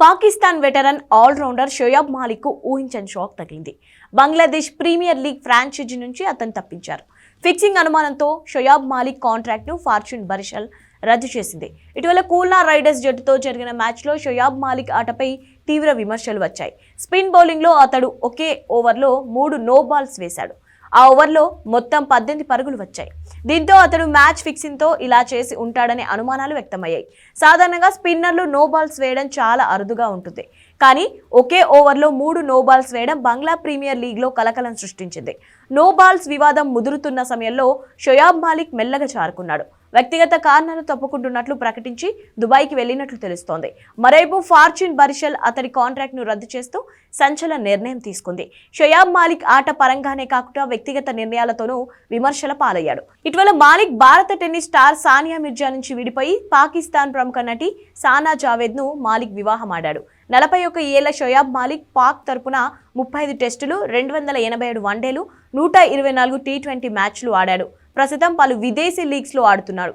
Pakistan veteran allrounder Shoaib Malik ఊహించని shock తగిలింది. Bangladesh premier league franchise నుంచి అతను తప్పించారు. ఫిక్సింగ్ అనుమానంతో షోయాబ్ మాలిక్ కాంట్రాక్ట్ను ఫార్చ్యూన్ బరిషల్ రద్దు చేసింది. ఇటీవల కూల్నా రైడర్స్ జట్టుతో జరిగిన మ్యాచ్లో షోయాబ్ మాలిక్ ఆటపై తీవ్ర విమర్శలు వచ్చాయి. స్పిన్ బౌలింగ్లో అతడు ఒకే ఓవర్లో మూడు నో బాల్స్ వేశాడు. ఆ ఓవర్లో మొత్తం పద్దెనిమిది పరుగులు వచ్చాయి. దీంతో అతడు మ్యాచ్ ఫిక్సింగ్తో ఇలా చేసి ఉంటాడనే అనుమానాలు వ్యక్తమయ్యాయి. సాధారణంగా స్పిన్నర్లు నో బాల్స్ వేయడం చాలా అరుదుగా ఉంటుంది. కానీ ఒకే ఓవర్లో మూడు నో బాల్స్ వేయడం బంగ్లా ప్రీమియర్ లీగ్లో కలకలం సృష్టించింది. నో బాల్స్ వివాదం ముదురుతున్న సమయంలో షొయాబ్ మాలిక్ మెల్లగా చారుకున్నాడు. వ్యక్తిగత కారణాలు తప్పుకుంటున్నట్లు ప్రకటించి దుబాయ్కి వెళ్ళినట్లు తెలుస్తోంది. మరైపు ఫార్చ్యూన్ బరిషల్ అతడి కాంట్రాక్ట్ను రద్దు చేస్తూ సంచలన నిర్ణయం తీసుకుంది. షయాబ్ మాలిక్ ఆట పరంగానే కాకుండా వ్యక్తిగత నిర్ణయాలతోనూ విమర్శల పాలయ్యాడు. ఇటీవల మాలిక్ భారత టెన్నిస్ స్టార్ సానియా మిర్జా నుంచి విడిపోయి పాకిస్తాన్ ప్రముఖ నటి సానా జావేద్ను మాలిక్ వివాహమాడాడు. నలభై ఒక ఏళ్ళ షోయాబ్ మాలిక్ పాక్ తరపున ముప్పై ఐదు టెస్టులు రెండు వందల ఎనభై ఏడు వన్డేలు నూట ఇరవై నాలుగు టీ ట్వంటీ మ్యాచ్లు ఆడాడు. ప్రస్తుతం పలు విదేశీ లీగ్స్లో ఆడుతున్నాడు.